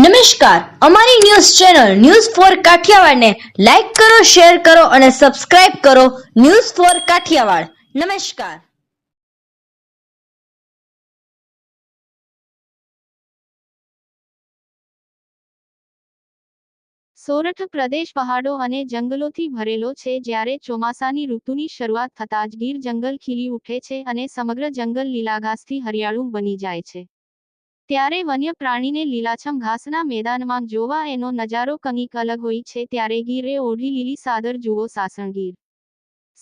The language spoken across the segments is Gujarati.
નમસ્કાર. અમારી ન્યૂઝ ચેનલ ન્યૂઝ ફોર કાઠિયાવાડને લાઈક કરો, શેર કરો અને સબસ્ક્રાઇબ કરો ન્યૂઝ ફોર કાઠિયાવાડ. નમસ્કાર. સોરઠ પ્રદેશ પહાડો અને જંગલોથી ભરેલો છે જ્યારે ચોમાસાની ઋતુની શરૂઆત થતાં જ ગીર જંગલ ખીલી ઉઠે છે અને સમગ્ર જંગલ લીલાઘાસથી હરિયાળું બની જાય છે. ત્યારે વન્ય પ્રાણીને લીલાછમ ઘાસના મેદાનમાં જોવા એનો નજારો કંઈક અલગ હોય છે. ત્યારે ગીરે ઓઢી લીલી સાદર જુઓ સાસણગીર.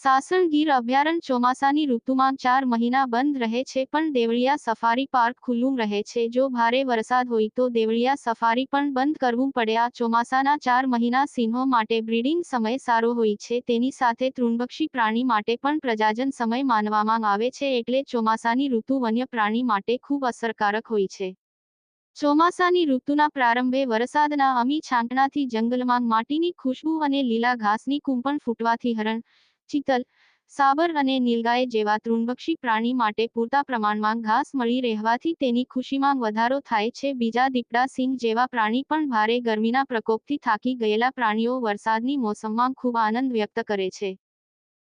સાસણગીર અભયારણ્ય ચોમાસાની ઋતુમાં ચાર મહિના બંધ રહે છે, પણ દેવળિયા સફારી પાર્ક ખુલ્લું રહે છે. જો ભારે વરસાદ હોય તો દેવળિયા સફારી પણ બંધ કરવું પડે. આ ચોમાસાના ચાર મહિના સિંહો માટે બ્રીડિંગ સમય સારો હોય છે, તેની સાથે તૃણભક્ષી પ્રાણી માટે પણ પ્રજાજન સમય માનવામાં આવે છે, એટલે ચોમાસાની ઋતુ વન્ય પ્રાણી માટે ખૂબ અસરકારક હોય છે. ચોમાસાની ઋતુના પ્રારંભે વરસાદના અમી છાંટણાથી જંગલમાં માટીની ખુશ્બુ અને લીલા ઘાસની કુંપણ ફૂટવાથી હરણ ચિતલ, સાબર અને નીલગાય જેવા તૃણભક્ષી પ્રાણી માટે પૂરતા પ્રમાણમાં ઘાસ મળી રહેવાથી તેની ખુશીમાં વધારો થાય છે. બીજા દીપડા સિંહ જેવા પ્રાણી પણ ભારે ગરમીના પ્રકોપથી થાકી ગયેલા પ્રાણીઓ વરસાદની મોસમમાં ખૂબ આનંદ વ્યક્ત કરે છે.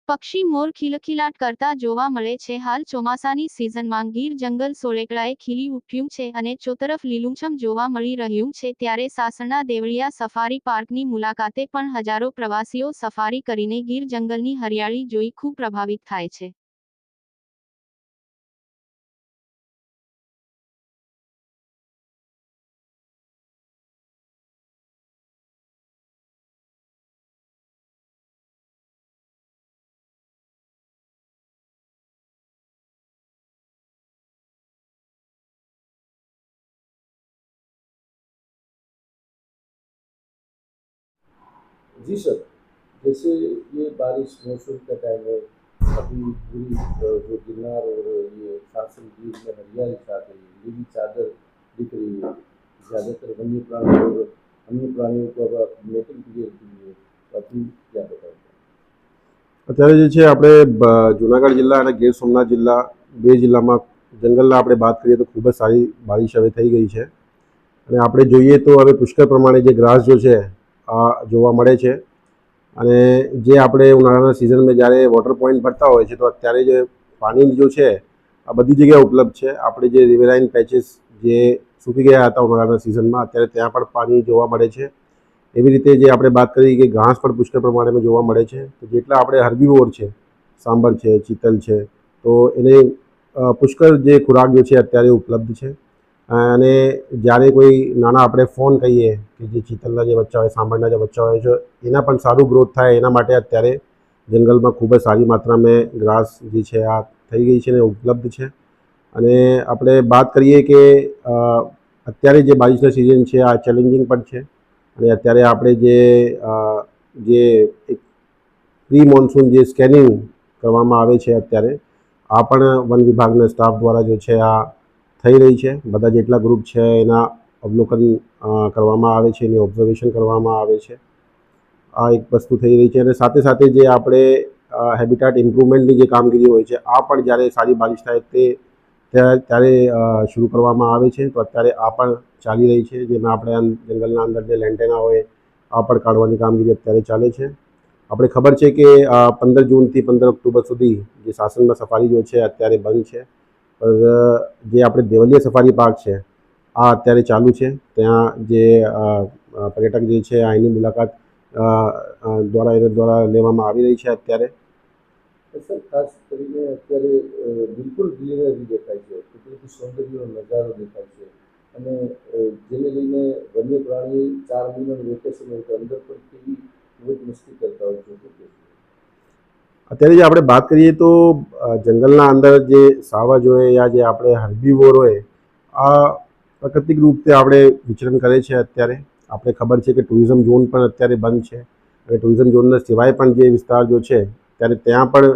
પક્ષી મોર ખિલખિલાટ કરતા જોવા મળે છે. હાલ ચોમાસાની સિઝનમાં ગીર જંગલ સોળેકળાએ ખીલી ઉઠ્યું છે અને ચોતરફ લીલુંછમ જોવા મળી રહ્યું છે. ત્યારે સાસણના દેવળિયા સફારી પાર્કની મુલાકાતે પણ હજારો પ્રવાસીઓ સફારી કરીને ગીર જંગલની હરિયાળી જોઈ ખૂબ પ્રભાવિત થાય છે. जी सर जैसे ये बारिश मौसम का टाइम है अभी पूरी अ, जो गिरनार और ये शासन गीर में हरियाली छा गई है नीली चादर दिख रही है ज़्यादातर वन्य प्राणी और अन्य प्राणियों को अब आप मेटल पीरियड के लिए तो अभी क्या बताएंगे અત્યારે જે છે આપણે બ- જુનાગઢ જિલ્લા અને ગીર સોમનાથ જિલ્લા બે જિલ્લામાં જંગલના આપણે વાત કરીએ તો ખૂબ જ સારી બારિશ હવે થઈ ગઈ છે અને આપણે જોઈએ તો હવે પુષ્કળ પ્રમાણે જે ગ્રાસ જો છે આ જોવા મળે છે. અને જે આપણે ઉનાળાના સિઝનમાં જ્યારે વોટર પોઈન્ટ ભરતા હોય છે, તો અત્યારે જે પાણી જો છે, આ બધી જગ્યાએ ઉપલબ્ધ છે. આપણે જે રિવેરાઇન પેચીસ જે સૂકી ગયા હતા ઉનાળાના સિઝનમાં, અત્યારે ત્યાં પણ પાણી જોવા મળે છે. એવી રીતે જે આપણે વાત કરી કે ઘાસ પણ પુષ્કળ પ્રમાણેમાં જોવા મળે છે. તો જેટલા આપણે હર્બીવોર છે સાંભર છે, ચિતલ છે, તો એને પુષ્કળ જે ખોરાક જે છે, અત્યારે ઉપલબ્ધ છે. અને જ્યારે કોઈ નાના આપણે ફોન કહીએ કે જે ચિતલના જે બચ્ચા હોય, સાંભળના જે બચ્ચા હોય છે, એના પણ સારું ગ્રોથ થાય એના માટે અત્યારે જંગલમાં ખૂબ જ સારી માત્રામાં ગ્રાસ જે છે આ થઈ ગઈ છે ને ઉપલબ્ધ છે. અને આપણે વાત કરીએ કે અત્યારે જે બારિશના સિઝન છે, આ ચેલેન્જિંગ પણ છે. અને અત્યારે આપણે જે જે એક પ્રી મોન્સૂન જે સ્કેનિંગ કરવામાં આવે છે અત્યારે, આ પણ વન વિભાગના સ્ટાફ દ્વારા જે છે આ થઈ રહી છે. બધા જેટલા ગ્રુપ છે એના અવલોકન કરવામાં આવે છે, એની ઓબ્ઝર્વેશન કરવામાં આવે છે. આ એક વસ્તુ થઈ રહી છે અને સાથે સાથે જે આપણે હેબિટાટ ઇમ્પ્રુવમેન્ટની જે કામગીરી હોય છે, આ પણ જ્યારે સારી બારિશ થાય તે ત્યારે શરૂ કરવામાં આવે છે. તો અત્યારે આ પણ ચાલી રહી છે. જેમાં આપણે જંગલના અંદર જે લેન્ટેના હોય, આ પણ કાઢવાની કામગીરી અત્યારે ચાલે છે. આપણે ખબર છે કે પંદર જૂનથી પંદર ઓક્ટોબર સુધી જે શાસનમાં સફારી જો છે અત્યારે બંધ છે. જે આપણે દેવલિયા સફારી પાર્ક છે, આ અત્યારે ચાલુ છે. ત્યાં જે પર્યટક જે છે અહીંની મુલાકાત દ્વારા એ દ્વારા લેવામાં આવી રહી છે અત્યારે. ખાસ કરીને અત્યારે બિલકુલ ગ્રીનરી દેખાય છે. કુદરતી સૌંદર્યનો નજારો દેખાય છે. અને જેને લઈને વન્ય પ્રાણી ચાર મહિનાનું વેકેશન હોય તો અંદર પણ કેવી મોજ મસ્તી કરતા હોય છે? અત્યારે જે આપણે વાત કરીએ તો જંગલના અંદર જે સાવજ હોય યા જે આપણે હર્બીવોર હોય, આ પ્રાકૃતિક રૂપે આપણે વિચરણ કરે છે અત્યારે. આપણે ખબર છે કે ટુરિઝમ ઝોન પણ અત્યારે બંધ છે. અને ટુરિઝમ ઝોનના સિવાય પણ જે વિસ્તાર જો છે, ત્યારે ત્યાં પણ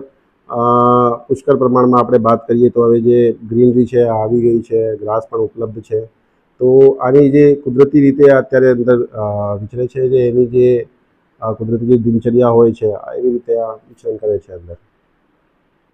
પુષ્કળ પ્રમાણમાં આપણે વાત કરીએ તો હવે જે ગ્રીનરી છે આવી ગઈ છે, ગ્રાસ પણ ઉપલબ્ધ છે. તો આની જે કુદરતી રીતે અત્યારે અંદર વિચરે છે જે એની જે કુદરતી જે દિનચર્યા હોય છે એવી રીતે આ વિચરણ કરે છે અંદર.